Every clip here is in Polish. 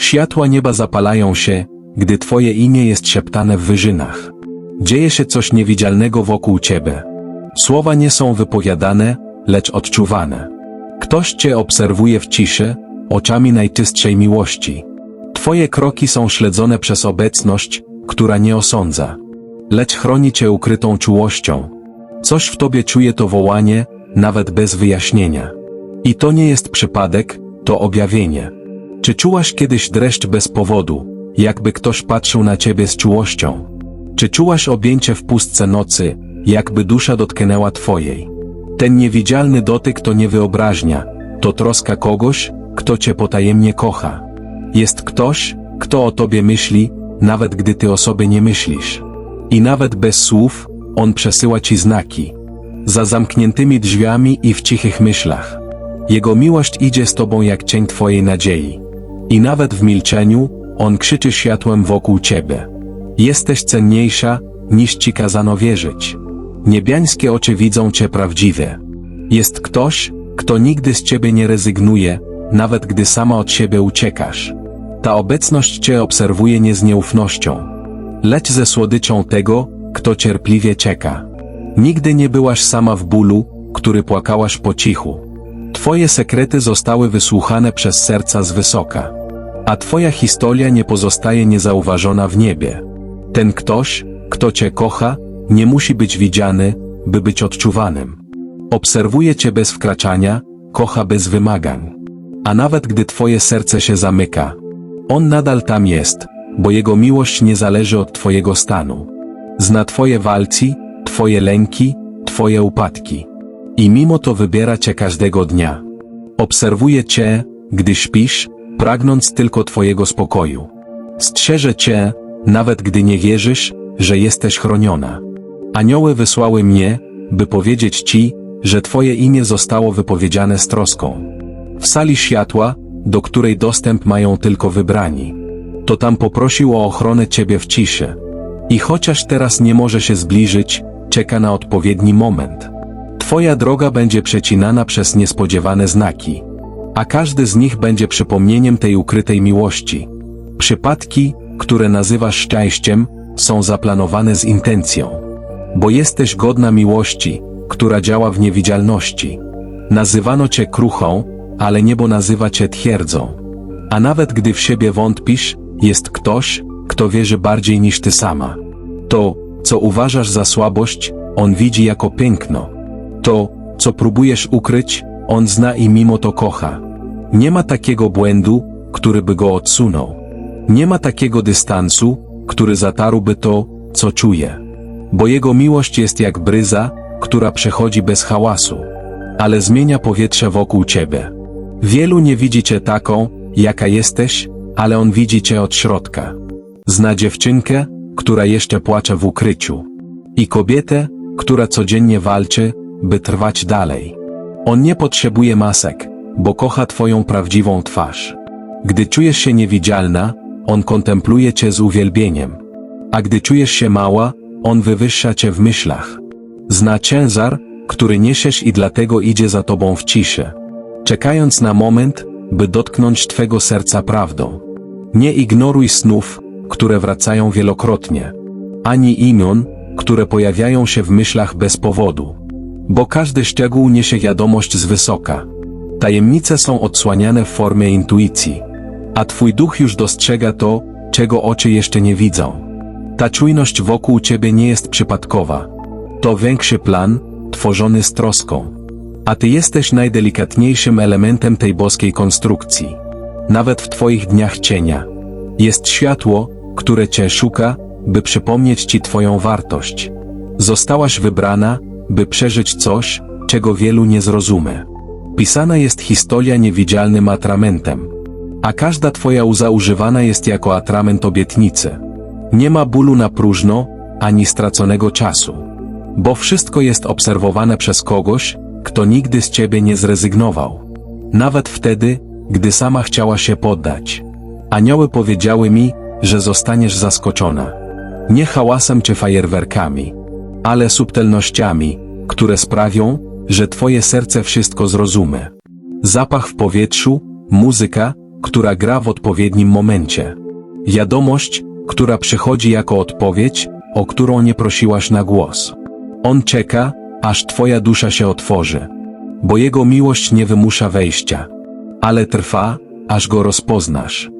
Światła nieba zapalają się, gdy Twoje imię jest szeptane w wyżynach. Dzieje się coś niewidzialnego wokół Ciebie. Słowa nie są wypowiadane, lecz odczuwane. Ktoś Cię obserwuje w ciszy, oczami najczystszej miłości. Twoje kroki są śledzone przez obecność, która nie osądza, lecz chroni Cię ukrytą czułością. Coś w Tobie czuje to wołanie, nawet bez wyjaśnienia. I to nie jest przypadek, to objawienie. Czy czułaś kiedyś dreszcz bez powodu, jakby ktoś patrzył na Ciebie z czułością? Czy czułaś objęcie w pustce nocy, jakby dusza dotknęła Twojej? Ten niewidzialny dotyk to nie wyobraźnia, to troska kogoś, kto Cię potajemnie kocha. Jest ktoś, kto o Tobie myśli, nawet gdy Ty o sobie nie myślisz. I nawet bez słów, On przesyła Ci znaki. Za zamkniętymi drzwiami i w cichych myślach. Jego miłość idzie z Tobą jak cień Twojej nadziei. I nawet w milczeniu, On krzyczy światłem wokół Ciebie. Jesteś cenniejsza, niż Ci kazano wierzyć. Niebiańskie oczy widzą Cię prawdziwie. Jest ktoś, kto nigdy z Ciebie nie rezygnuje, nawet gdy sama od siebie uciekasz. Ta obecność Cię obserwuje nie z nieufnością, lecz ze słodyczą tego, kto cierpliwie czeka. Nigdy nie byłaś sama w bólu, który płakałaś po cichu. Twoje sekrety zostały wysłuchane przez serca z wysoka. A Twoja historia nie pozostaje niezauważona w niebie. Ten ktoś, kto Cię kocha, nie musi być widziany, by być odczuwanym. Obserwuje Cię bez wkraczania, kocha bez wymagań. A nawet gdy Twoje serce się zamyka, On nadal tam jest, bo Jego miłość nie zależy od Twojego stanu. Zna Twoje walki, Twoje lęki, Twoje upadki. I mimo to wybiera Cię każdego dnia. Obserwuje Cię, gdy śpisz, pragnąc tylko Twojego spokoju. Strzeże Cię, nawet gdy nie wierzysz, że jesteś chroniona. Anioły wysłały mnie, by powiedzieć Ci, że Twoje imię zostało wypowiedziane z troską. W sali światła, do której dostęp mają tylko wybrani. To tam poprosił o ochronę Ciebie w ciszy. I chociaż teraz nie może się zbliżyć, czeka na odpowiedni moment. Twoja droga będzie przecinana przez niespodziewane znaki, a każdy z nich będzie przypomnieniem tej ukrytej miłości. Przypadki, które nazywasz szczęściem, są zaplanowane z intencją. Bo jesteś godna miłości, która działa w niewidzialności. Nazywano cię kruchą, ale niebo nazywa cię twierdzą. A nawet gdy w siebie wątpisz, jest ktoś, kto wierzy bardziej niż ty sama. To, co uważasz za słabość, on widzi jako piękno. To, co próbujesz ukryć, on zna i mimo to kocha. Nie ma takiego błędu, który by go odsunął. Nie ma takiego dystansu, który zatarłby to, co czuje. Bo jego miłość jest jak bryza, która przechodzi bez hałasu, ale zmienia powietrze wokół ciebie. Wielu nie widzi cię taką, jaka jesteś, ale on widzi cię od środka. Zna dziewczynkę, która jeszcze płacze w ukryciu. I kobietę, która codziennie walczy, by trwać dalej. On nie potrzebuje masek, bo kocha twoją prawdziwą twarz. Gdy czujesz się niewidzialna, on kontempluje cię z uwielbieniem. A gdy czujesz się mała, on wywyższa cię w myślach. Zna ciężar, który niesiesz i dlatego idzie za tobą w ciszy. Czekając na moment, by dotknąć twego serca prawdą. Nie ignoruj snów, które wracają wielokrotnie. Ani imion, które pojawiają się w myślach bez powodu. Bo każdy szczegół niesie wiadomość z wysoka. Tajemnice są odsłaniane w formie intuicji. A twój duch już dostrzega to, czego oczy jeszcze nie widzą. Ta czujność wokół ciebie nie jest przypadkowa. To większy plan, tworzony z troską. A ty jesteś najdelikatniejszym elementem tej boskiej konstrukcji. Nawet w twoich dniach cienia. Jest światło, które cię szuka, by przypomnieć ci twoją wartość. Zostałaś wybrana, by przeżyć coś, czego wielu nie zrozumie. Pisana jest historia niewidzialnym atramentem. A każda twoja łza używana jest jako atrament obietnicy. Nie ma bólu na próżno, ani straconego czasu. Bo wszystko jest obserwowane przez kogoś, kto nigdy z ciebie nie zrezygnował. Nawet wtedy, gdy sama chciała się poddać. Anioły powiedziały mi, że zostaniesz zaskoczona. Nie hałasem czy fajerwerkami, ale subtelnościami, które sprawią, że twoje serce wszystko zrozumie. Zapach w powietrzu, muzyka, która gra w odpowiednim momencie. Wiadomość, która przychodzi jako odpowiedź, o którą nie prosiłaś na głos. On czeka, aż twoja dusza się otworzy. Bo jego miłość nie wymusza wejścia, ale trwa, aż go rozpoznasz.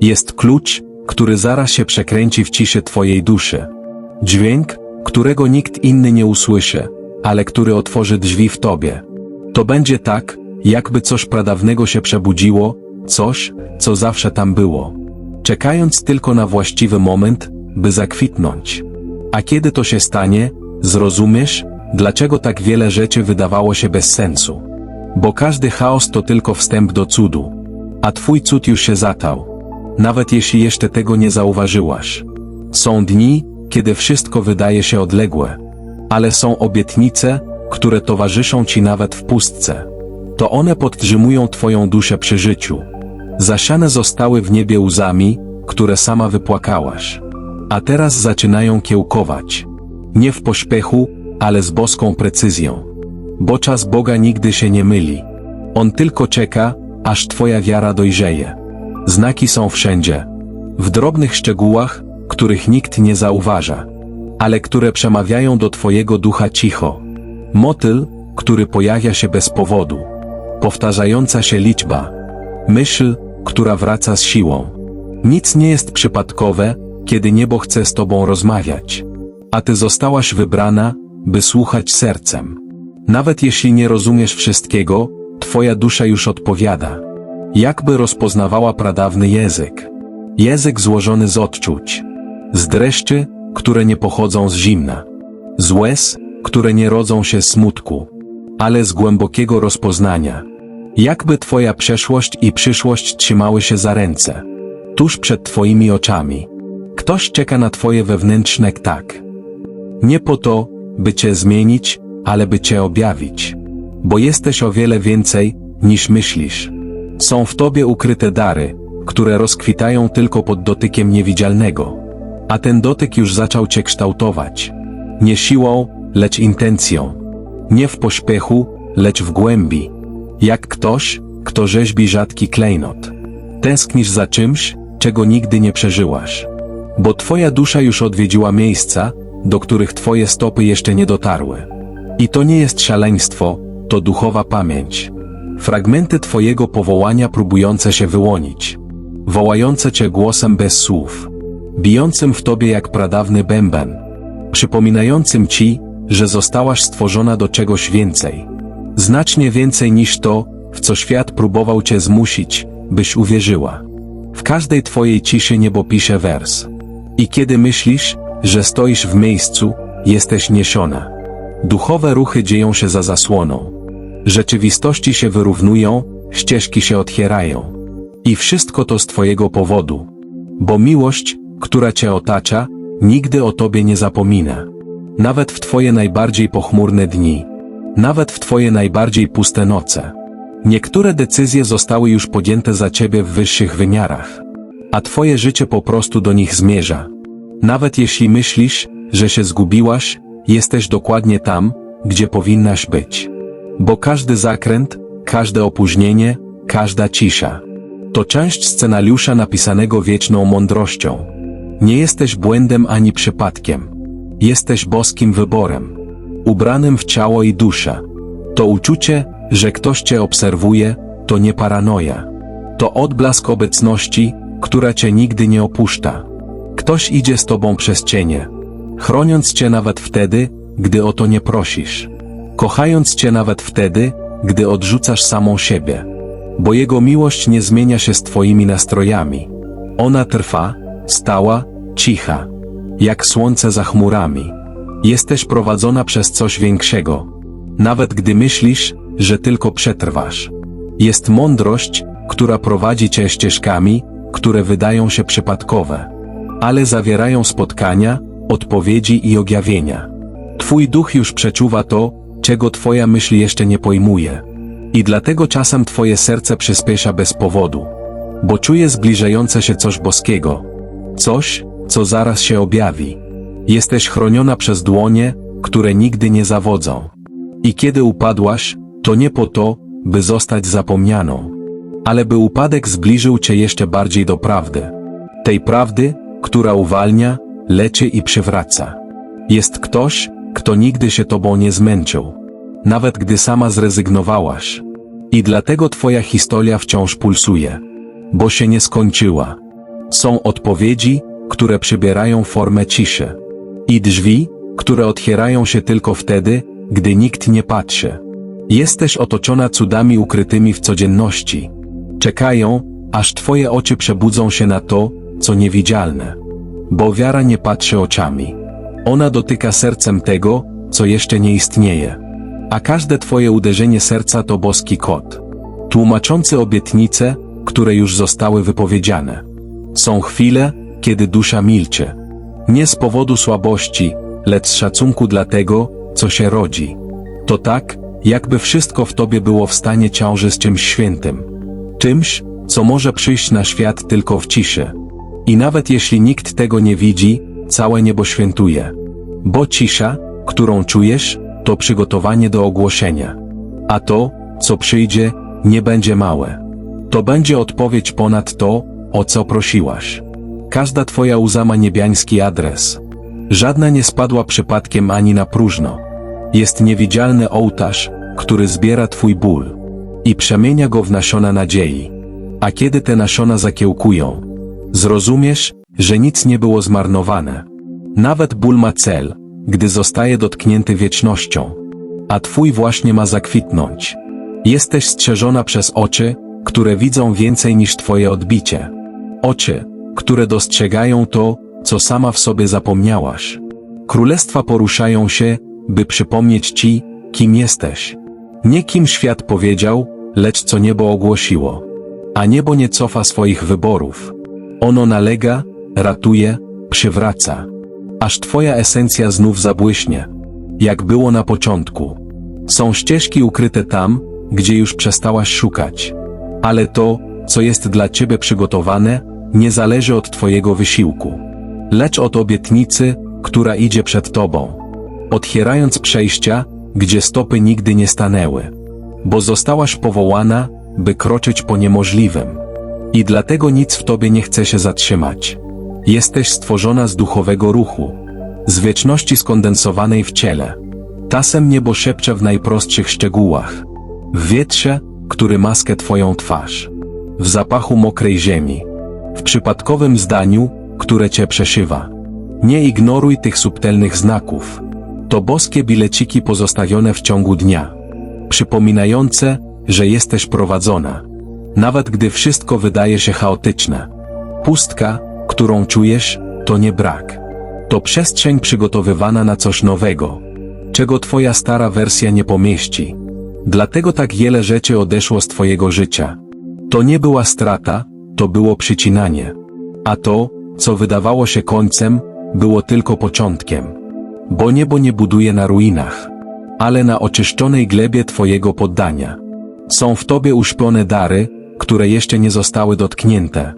Jest klucz, który zaraz się przekręci w ciszy twojej duszy. Dźwięk, którego nikt inny nie usłyszy, ale który otworzy drzwi w tobie. To będzie tak, jakby coś pradawnego się przebudziło, coś, co zawsze tam było. Czekając tylko na właściwy moment, by zakwitnąć. A kiedy to się stanie, zrozumiesz, dlaczego tak wiele rzeczy wydawało się bez sensu. Bo każdy chaos to tylko wstęp do cudu. A twój cud już się zatał. Nawet jeśli jeszcze tego nie zauważyłaś. Są dni, kiedy wszystko wydaje się odległe. Ale są obietnice, które towarzyszą ci nawet w pustce. To one podtrzymują twoją duszę przy życiu. Zasiane zostały w niebie łzami, które sama wypłakałaś. A teraz zaczynają kiełkować. Nie w pośpiechu, ale z boską precyzją. Bo czas Boga nigdy się nie myli. On tylko czeka, aż twoja wiara dojrzeje. Znaki są wszędzie. W drobnych szczegółach, których nikt nie zauważa, ale które przemawiają do twojego ducha cicho. Motyl, który pojawia się bez powodu. Powtarzająca się liczba. Myśl, która wraca z siłą. Nic nie jest przypadkowe, kiedy niebo chce z tobą rozmawiać. A ty zostałaś wybrana, by słuchać sercem. Nawet jeśli nie rozumiesz wszystkiego, twoja dusza już odpowiada. Jakby rozpoznawała pradawny język. Język złożony z odczuć. Z dreszczy, które nie pochodzą z zimna. Z łez, które nie rodzą się smutku. Ale z głębokiego rozpoznania. Jakby twoja przeszłość i przyszłość trzymały się za ręce. Tuż przed twoimi oczami. Ktoś czeka na twoje wewnętrzne tak. Nie po to, by cię zmienić, ale by cię objawić. Bo jesteś o wiele więcej, niż myślisz. Są w tobie ukryte dary, które rozkwitają tylko pod dotykiem niewidzialnego. A ten dotyk już zaczął cię kształtować. Nie siłą, lecz intencją. Nie w pośpiechu, lecz w głębi. Jak ktoś, kto rzeźbi rzadki klejnot. Tęsknisz za czymś, czego nigdy nie przeżyłaś. Bo twoja dusza już odwiedziła miejsca, do których twoje stopy jeszcze nie dotarły. I to nie jest szaleństwo, to duchowa pamięć. Fragmenty twojego powołania próbujące się wyłonić. Wołające cię głosem bez słów. Bijącym w tobie jak pradawny bęben. Przypominającym ci, że zostałaś stworzona do czegoś więcej. Znacznie więcej niż to, w co świat próbował cię zmusić, byś uwierzyła. W każdej twojej ciszy niebo pisze wers. I kiedy myślisz, że stoisz w miejscu, jesteś niesiona. Duchowe ruchy dzieją się za zasłoną. Rzeczywistości się wyrównują, ścieżki się otwierają. I wszystko to z Twojego powodu. Bo miłość, która Cię otacza, nigdy o Tobie nie zapomina. Nawet w Twoje najbardziej pochmurne dni. Nawet w Twoje najbardziej puste noce. Niektóre decyzje zostały już podjęte za Ciebie w wyższych wymiarach. A Twoje życie po prostu do nich zmierza. Nawet jeśli myślisz, że się zgubiłaś, jesteś dokładnie tam, gdzie powinnaś być. Bo każdy zakręt, każde opóźnienie, każda cisza to część scenariusza napisanego wieczną mądrością. Nie jesteś błędem ani przypadkiem. Jesteś boskim wyborem, ubranym w ciało i duszę. To uczucie, że ktoś cię obserwuje, to nie paranoja. To odblask obecności, która cię nigdy nie opuszcza. Ktoś idzie z tobą przez cienie, chroniąc cię nawet wtedy, gdy o to nie prosisz. Kochając cię nawet wtedy, gdy odrzucasz samą siebie. Bo jego miłość nie zmienia się z twoimi nastrojami. Ona trwa, stała, cicha. Jak słońce za chmurami. Jesteś prowadzona przez coś większego. Nawet gdy myślisz, że tylko przetrwasz. Jest mądrość, która prowadzi cię ścieżkami, które wydają się przypadkowe. Ale zawierają spotkania, odpowiedzi i objawienia. Twój duch już przeczuwa to, czego twoja myśl jeszcze nie pojmuje. I dlatego czasem twoje serce przyspiesza bez powodu. Bo czuje zbliżające się coś boskiego. Coś, co zaraz się objawi. Jesteś chroniona przez dłonie, które nigdy nie zawodzą. I kiedy upadłaś, to nie po to, by zostać zapomnianą, ale by upadek zbliżył cię jeszcze bardziej do prawdy. Tej prawdy, która uwalnia, leczy i przywraca. Jest ktoś, kto nigdy się tobą nie zmęczył, nawet gdy sama zrezygnowałaś. I dlatego twoja historia wciąż pulsuje, bo się nie skończyła. Są odpowiedzi, które przybierają formę ciszy. I drzwi, które otwierają się tylko wtedy, gdy nikt nie patrzy. Jesteś otoczona cudami ukrytymi w codzienności. Czekają, aż twoje oczy przebudzą się na to, co niewidzialne. Bo wiara nie patrzy oczami. Ona dotyka sercem tego, co jeszcze nie istnieje. A każde twoje uderzenie serca to boski kod. Tłumaczący obietnice, które już zostały wypowiedziane. Są chwile, kiedy dusza milczy. Nie z powodu słabości, lecz z szacunku dla tego, co się rodzi. To tak, jakby wszystko w tobie było w stanie ciąży z czymś świętym. Czymś, co może przyjść na świat tylko w ciszy. I nawet jeśli nikt tego nie widzi, całe niebo świętuje. Bo cisza, którą czujesz, to przygotowanie do ogłoszenia. A to, co przyjdzie, nie będzie małe. To będzie odpowiedź ponad to, o co prosiłaś. Każda twoja łza ma niebiański adres. Żadna nie spadła przypadkiem ani na próżno. Jest niewidzialny ołtarz, który zbiera twój ból i przemienia go w nasiona nadziei. A kiedy te nasiona zakiełkują, zrozumiesz, że nic nie było zmarnowane. Nawet ból ma cel, gdy zostaje dotknięty wiecznością. A twój właśnie ma zakwitnąć. Jesteś strzeżona przez oczy, które widzą więcej niż twoje odbicie. Oczy, które dostrzegają to, co sama w sobie zapomniałaś. Królestwa poruszają się, by przypomnieć ci, kim jesteś. Nie kim świat powiedział, lecz co niebo ogłosiło. A niebo nie cofa swoich wyborów. Ono nalega, ratuje, przywraca. Aż twoja esencja znów zabłyśnie. Jak było na początku. Są ścieżki ukryte tam, gdzie już przestałaś szukać. Ale to, co jest dla ciebie przygotowane, nie zależy od twojego wysiłku. Lecz od obietnicy, która idzie przed tobą. Otwierając przejścia, gdzie stopy nigdy nie stanęły. Bo zostałaś powołana, by kroczyć po niemożliwym. I dlatego nic w tobie nie chce się zatrzymać. Jesteś stworzona z duchowego ruchu. Z wieczności skondensowanej w ciele. Tasem niebo szepcze w najprostszych szczegółach. W wietrze, który maskę twoją twarz. W zapachu mokrej ziemi. W przypadkowym zdaniu, które cię przeszywa. Nie ignoruj tych subtelnych znaków. To boskie bileciki pozostawione w ciągu dnia. Przypominające, że jesteś prowadzona. Nawet gdy wszystko wydaje się chaotyczne. Pustka, którą czujesz, to nie brak. To przestrzeń przygotowywana na coś nowego, czego twoja stara wersja nie pomieści. Dlatego tak wiele rzeczy odeszło z twojego życia. To nie była strata, to było przycinanie. A to, co wydawało się końcem, było tylko początkiem. Bo niebo nie buduje na ruinach, ale na oczyszczonej glebie twojego poddania. Są w tobie uśpione dary, które jeszcze nie zostały dotknięte.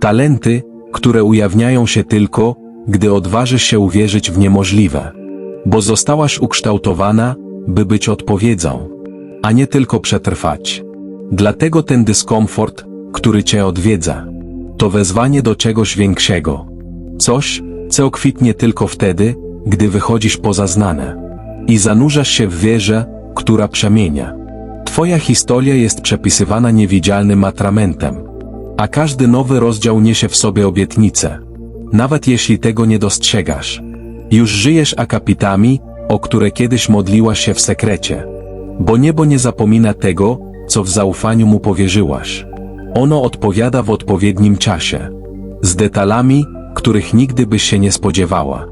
Talenty, które ujawniają się tylko, gdy odważysz się uwierzyć w niemożliwe. Bo zostałaś ukształtowana, by być odpowiedzią a nie tylko przetrwać. Dlatego ten dyskomfort, który cię odwiedza, to wezwanie do czegoś większego. Coś, co kwitnie tylko wtedy, gdy wychodzisz poza znane i zanurzasz się w wierze, która przemienia. Twoja historia jest przepisywana niewidzialnym atramentem, a każdy nowy rozdział niesie w sobie obietnicę. Nawet jeśli tego nie dostrzegasz. Już żyjesz akapitami, o które kiedyś modliłaś się w sekrecie. Bo niebo nie zapomina tego, co w zaufaniu mu powierzyłaś. Ono odpowiada w odpowiednim czasie. Z detalami, których nigdy byś się nie spodziewała.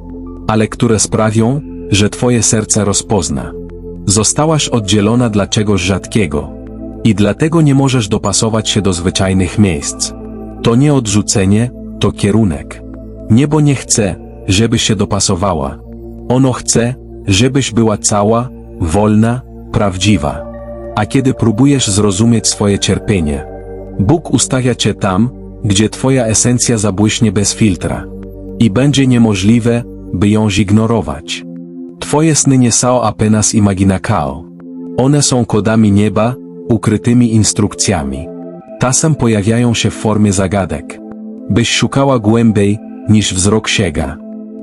Ale które sprawią, że twoje serce rozpozna. Zostałaś oddzielona dla czegoś rzadkiego. I dlatego nie możesz dopasować się do zwyczajnych miejsc. To nie odrzucenie, to kierunek. Niebo nie chce, żebyś się dopasowała. Ono chce, żebyś była cała, wolna, prawdziwa. A kiedy próbujesz zrozumieć swoje cierpienie, Bóg ustawia cię tam, gdzie twoja esencja zabłyśnie bez filtra. I będzie niemożliwe, by ją zignorować. Twoje sny nie są apenas imaginacao. One są kodami nieba, ukrytymi instrukcjami. Czasem pojawiają się w formie zagadek. Byś szukała głębiej, niż wzrok sięga.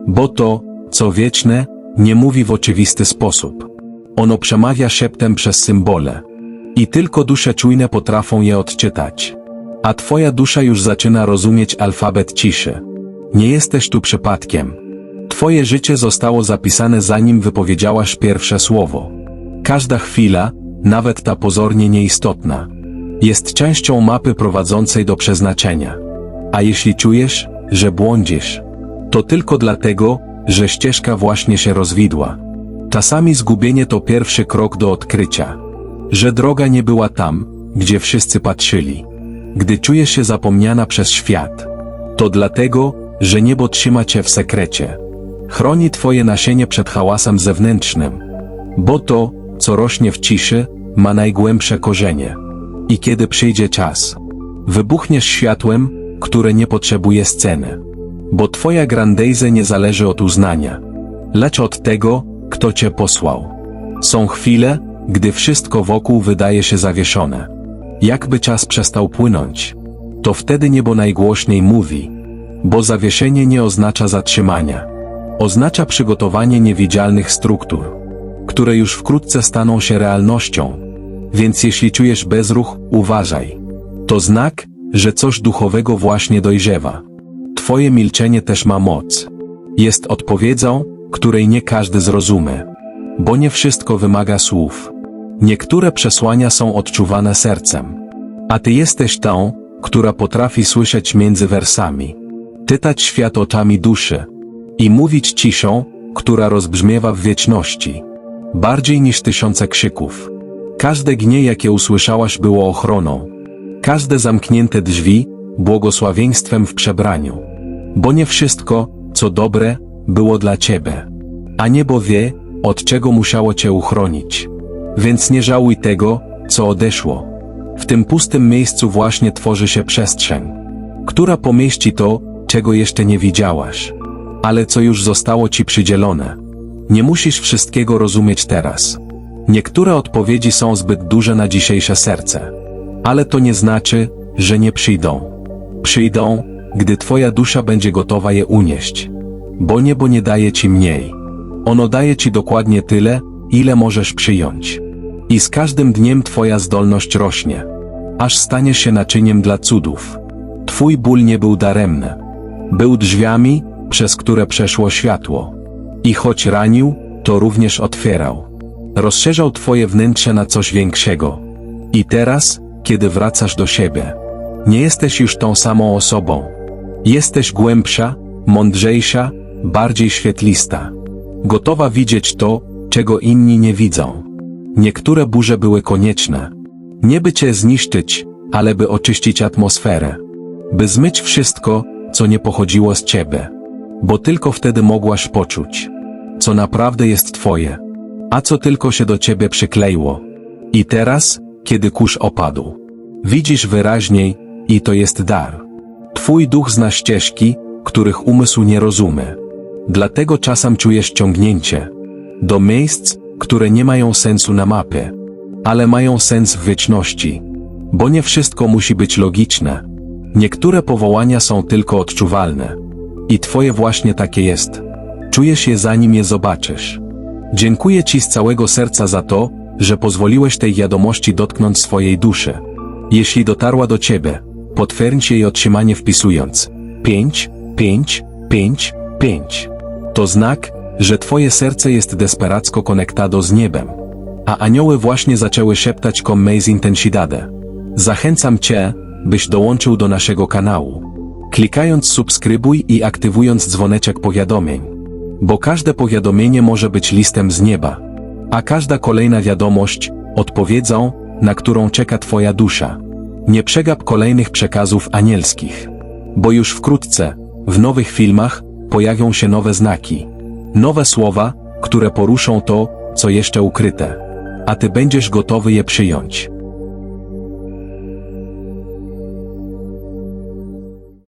Bo to, co wieczne, nie mówi w oczywisty sposób. Ono przemawia szeptem przez symbole. I tylko dusze czujne potrafią je odczytać. A twoja dusza już zaczyna rozumieć alfabet ciszy. Nie jesteś tu przypadkiem. Twoje życie zostało zapisane zanim wypowiedziałaś pierwsze słowo. Każda chwila, nawet ta pozornie nieistotna, jest częścią mapy prowadzącej do przeznaczenia. A jeśli czujesz, że błądzisz, to tylko dlatego, że ścieżka właśnie się rozwidła. Czasami zgubienie to pierwszy krok do odkrycia, że droga nie była tam, gdzie wszyscy patrzyli. Gdy czujesz się zapomniana przez świat, to dlatego, że niebo trzyma cię w sekrecie. Chroni twoje nasienie przed hałasem zewnętrznym, bo to, co rośnie w ciszy, ma najgłębsze korzenie. I kiedy przyjdzie czas, wybuchniesz światłem, które nie potrzebuje sceny. Bo twoja grandejze nie zależy od uznania, lecz od tego, kto cię posłał. Są chwile, gdy wszystko wokół wydaje się zawieszone. Jakby czas przestał płynąć, to wtedy niebo najgłośniej mówi, bo zawieszenie nie oznacza zatrzymania. Oznacza przygotowanie niewidzialnych struktur, które już wkrótce staną się realnością. Więc jeśli czujesz bezruch, uważaj. To znak, że coś duchowego właśnie dojrzewa. Twoje milczenie też ma moc. Jest odpowiedzią, której nie każdy zrozumie. Bo nie wszystko wymaga słów. Niektóre przesłania są odczuwane sercem. A ty jesteś tą, która potrafi słyszeć między wersami. Tytać świat oczami duszy. I mówić ciszą, która rozbrzmiewa w wieczności. Bardziej niż tysiące krzyków. Każde gnie, jakie usłyszałaś, było ochroną. Każde zamknięte drzwi, błogosławieństwem w przebraniu. Bo nie wszystko, co dobre, było dla ciebie. A niebo wie, od czego musiało cię uchronić. Więc nie żałuj tego, co odeszło. W tym pustym miejscu właśnie tworzy się przestrzeń, która pomieści to, czego jeszcze nie widziałaś, ale co już zostało ci przydzielone. Nie musisz wszystkiego rozumieć teraz. Niektóre odpowiedzi są zbyt duże na dzisiejsze serce. Ale to nie znaczy, że nie przyjdą. Przyjdą, gdy Twoja dusza będzie gotowa je unieść. Bo niebo nie daje Ci mniej. Ono daje Ci dokładnie tyle, ile możesz przyjąć. I z każdym dniem Twoja zdolność rośnie. Aż staniesz się naczyniem dla cudów. Twój ból nie był daremny. Był drzwiami, przez które przeszło światło. I choć ranił, to również otwierał. Rozszerzał Twoje wnętrze na coś większego. I teraz, kiedy wracasz do siebie, nie jesteś już tą samą osobą. Jesteś głębsza, mądrzejsza, bardziej świetlista. Gotowa widzieć to, czego inni nie widzą. Niektóre burze były konieczne. Nie by cię zniszczyć, ale by oczyścić atmosferę. By zmyć wszystko, co nie pochodziło z ciebie. Bo tylko wtedy mogłaś poczuć, co naprawdę jest twoje, a co tylko się do ciebie przykleiło. I teraz, kiedy kurz opadł, widzisz wyraźniej, i to jest dar. Twój duch zna ścieżki, których umysł nie rozumie. Dlatego czasem czujesz ciągnięcie do miejsc, które nie mają sensu na mapie, ale mają sens w wieczności. Bo nie wszystko musi być logiczne. Niektóre powołania są tylko odczuwalne. I twoje właśnie takie jest. Czujesz je zanim je zobaczysz. Dziękuję Ci z całego serca za to, że pozwoliłeś tej wiadomości dotknąć swojej duszy. Jeśli dotarła do Ciebie, potwierdź jej otrzymanie wpisując 5, 5, 5, 5. To znak, że Twoje serce jest desperacko konektado z niebem. A anioły właśnie zaczęły szeptać con mais intensidade. Zachęcam Cię, byś dołączył do naszego kanału. Klikając subskrybuj i aktywując dzwoneczek powiadomień. Bo każde powiadomienie może być listem z nieba. A każda kolejna wiadomość, odpowiedzią, na którą czeka Twoja dusza. Nie przegap kolejnych przekazów anielskich. Bo już wkrótce, w nowych filmach, pojawią się nowe znaki. Nowe słowa, które poruszą to, co jeszcze ukryte. A Ty będziesz gotowy je przyjąć.